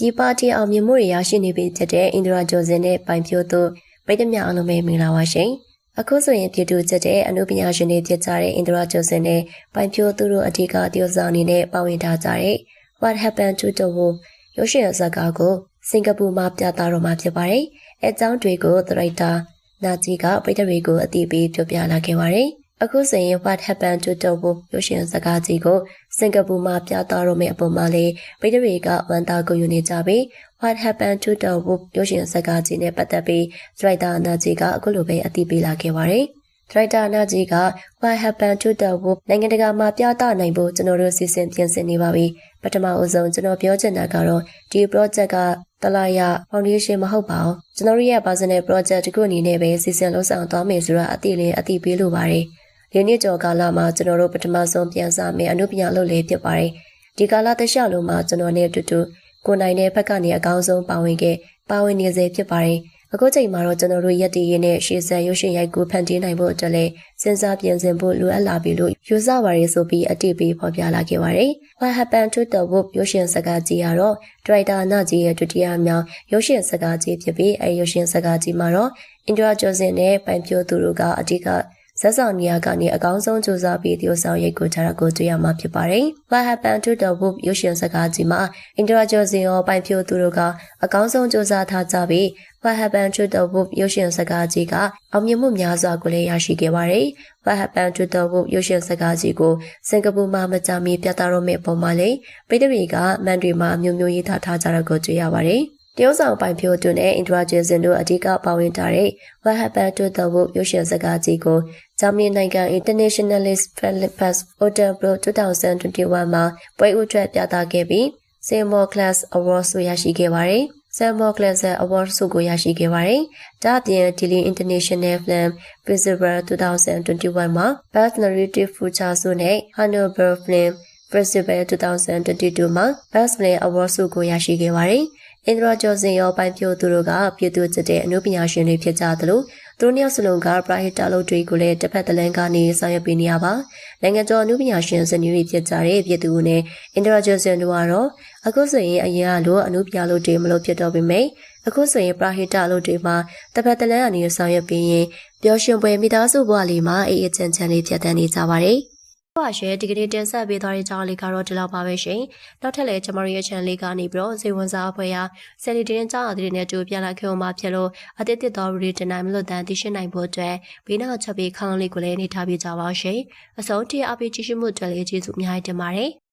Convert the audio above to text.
ဒီပါတီအောင်မြင်မှုတွေရရှိနေပြီဖြစ်တဲ့အင်ဒရာဂျော်စင်နဲ့ပိုင်ဖြိုးတို့ပြည်သူများအားလုံးပဲမင်္ဂလာပါရှင်အခုဆိုရင်ပြည်သူချက်တဲ့အမှုပညာရှင်တွေဖြစ်ကြတဲ့အင်ဒရာဂျော်စင်နဲ့ပိုင်ဖြိုးသူတို့အထူးကတယောက်ဆောင်အနေနဲ့ပါဝင်ထားကြတဲ့ What happened to the wolf ရုပ်ရှင်ဇာတ်ကားကိုစင်ကာပူမှာပြသတော့မှာဖြစ်ပါတယ်။အဲအကြောင်းတွေကိုသရိုက်တာနာဂျီကပြည်သူတွေကိုအသိပေးပြောပြလာခဲ့ပါတယ်။အခုဆိုရင် What happened to the wolf ရုပ်ရှင်ဇာတ်ကားကြီးကို စင်ကာပူမှာပြသတော့မယ့်အပေါ်မှာလေးပြည်သူတွေကဝန်တာကိုယူနေကြပြီး What happened to the wolf ရုပ်ရှင်ဇာတ်ကားကြီးနဲ့ပတ်သက်ပြီးသရိုက်တာနာဂျီကအခုလိုပဲအသိပေးလာခဲ့ပါတယ်။ဒရိုက်တာနာကြီးက What happened to the wolf နိုင်ငံတကာမှာပြသနိုင်ဖို့ကျွန်တော်တို့စီစဉ်ပြင်ဆင်နေပါပြီပထမအဦးဆုံးကျွန်တော်ပြောချင်တာကတော့ဒီ project ကတလာရ foundation မဟုတ်ပါဘူးကျွန်တော်ရဲ့ personal project တစ်ခုအနေနဲ့ပဲစီစဉ်လုပ်ဆောင်သွားမယ်ဆိုတာအတိလေးအတိပေးလိုပါတယ် ဒီနေ့ကျော်ကာလမှာကျွန်တော်တို့ပထမဆုံးပြန်စားမယ်အမှုပညာလုပ်လေဖြစ်ပါတယ်ဒီကာလတစ်လျှောက်လုံးမှာကျွန်တော်နဲ့အတူတူကိုနိုင်တဲ့ဘက်ကနေအကောင်းဆုံးပါဝင်ခဲ့ပါဝင်နေစေဖြစ်ပါတယ်အခုချိန်မှာတော့ကျွန်တော်တို့ရက်တည်ရင်းနဲ့ရှေ့ဆက်ရုပ်ရှင်ရိုက်ကူဖန်တီးနိုင်ဖို့အတွက်လည်းစဉ်းစားပြင်ဆင်ဖို့လိုအပ်လာပြီလို့ယူဆပါရဆိုပြီးအတိပေးဖော်ပြလာခဲ့ပါတယ်။ What happened to the wolf ရုပ်ရှင်စကားကြီးကတော့ဒရိုက်တာနာကြီးရဲ့ဒုတိယမြောက်ရုပ်ရှင်စကားကြီးဖြစ်ပြီးအဲရုပ်ရှင်စကားကြီးမှာတော့အင်ဒရာကျော်စင်နဲ့ပိုင်ပြိုသူတို့ကအဓိက ဇက်ဆောင်နေရာကနေအကောင်းဆုံးစူးစမ်းပြီးတရုတ်ဆောင်ရိတ်ကိုကြတာကိုတွေ့ရမှာဖြစ်ပါတယ်။ What happened to the wolf ရုပ်ရှင်စကားကြီးမှာအင်ဒရာကျော်စင်ရောပိုင်ဖြိုသူတို့ကအကောင်းဆုံးစူးစမ်းထားကြပြီး What happened to the wolf ရုပ်ရှင်စကားကြီးကအောင်မြင်မှုများစွာကိုလည်းရရှိခဲ့ပါတယ်။ What happened to the wolf ရုပ်ရှင်စကားကြီးကိုစင်ကာပူမှာမကြာမီပြသတော့မယ့်ပုံမှာလေပြည်သူတွေကမန်တွေမှာမျိုးမျိုးရေးသားထားကြတာကိုတွေ့ရပါတယ်။တရုတ်ဆောင်ပိုင်ဖြိုးတွင်နဲ့အင်ဒရာဂျေစင်တို့အဓိကပါဝင်ထားတဲ့ What happened to the wolf ရုပ်ရှင်စကားကြီးကို ဂျာမနီနိုင်ငံ Internationalist Philippus Hotel Pro 2021မှာပွဲဥထွက်ပြသခဲ့ပြီး Seymour Class Award ဆုရရှိခဲ့ပါတယ်။ Seymour Class Award ဆုကိုရရှိခဲ့ပါတယ်။ဒါ့အပြင် Delhi International Film Festival 2021မှာ Best Narrative Feature ဆုနဲ့ Hanover Film Festival 2022မှာ Best Film Award ဆုကိုရရှိခဲ့ပါတယ်။အင်ဒရာကျော်စင်ရောပိုင်ဖြိုသူတို့ကပြည်သူ့စစ်တဲ့အမှုပညာရှင်တွေဖြစ်ကြသလို သူတို့နှစ်စလုံးကပရာဟိတလုပ်တွေကိုလည်းတစ်ဖက်တစ်လမ်းကနေဆောင်ရွက်ပေးနေရပါနိုင်ငံကျော်အမှုပညာရှင်စနေတွေဖြစ်ကြတဲ့ပြည်သူနဲ့အင်ဒရာကျော်စင်တို့ကတော့အခုဆိုရင်အရင်ကလိုအမှုပညာလုပ်တွေမလို့ဖြစ်တော့ပေမဲ့အခုဆိုရင်ပရာဟိတလုပ်တွေမှာတစ်ဖက်တစ်လမ်းကနေဆောင်ရွက်ပေးရင်ပျော်ရွှင်ပွဲမိသားစုဘဝလေးမှာအေးအေးချမ်းချမ်းလေးဖြတ်သန်းနေကြပါတယ် ပါရှယ်ဒီကနေ့တင်ဆက်ပေးသွားတဲ့ကြောင်းလေးကတော့ဒီလောက်ပါပဲရှင်။နောက်ထပ်လည်းကျွန်မတို့ရဲ့ channel လေးကနေပြီးတော့ဇေဝဝန်စားအဖွဲ့ရာဆယ်လီတင်းကြောင်းအသစ်တွေနဲ့တူပြန်လာခဲ့အောင်မှာဖြစ်လို့အသစ်တစ်တော်ရီတင်နိုင်မလို့တန်သိရှိနိုင်ဖို့အတွက်ဘေးနောက်ချက်ပေးခေါင်းလေးကိုလည်းနေထားပြကြပါရှင်။အဆုံးထိအပိကြည့်ရှုမှုအတွက်လည်းကျေးဇူးအများကြီးတင်ပါတယ်။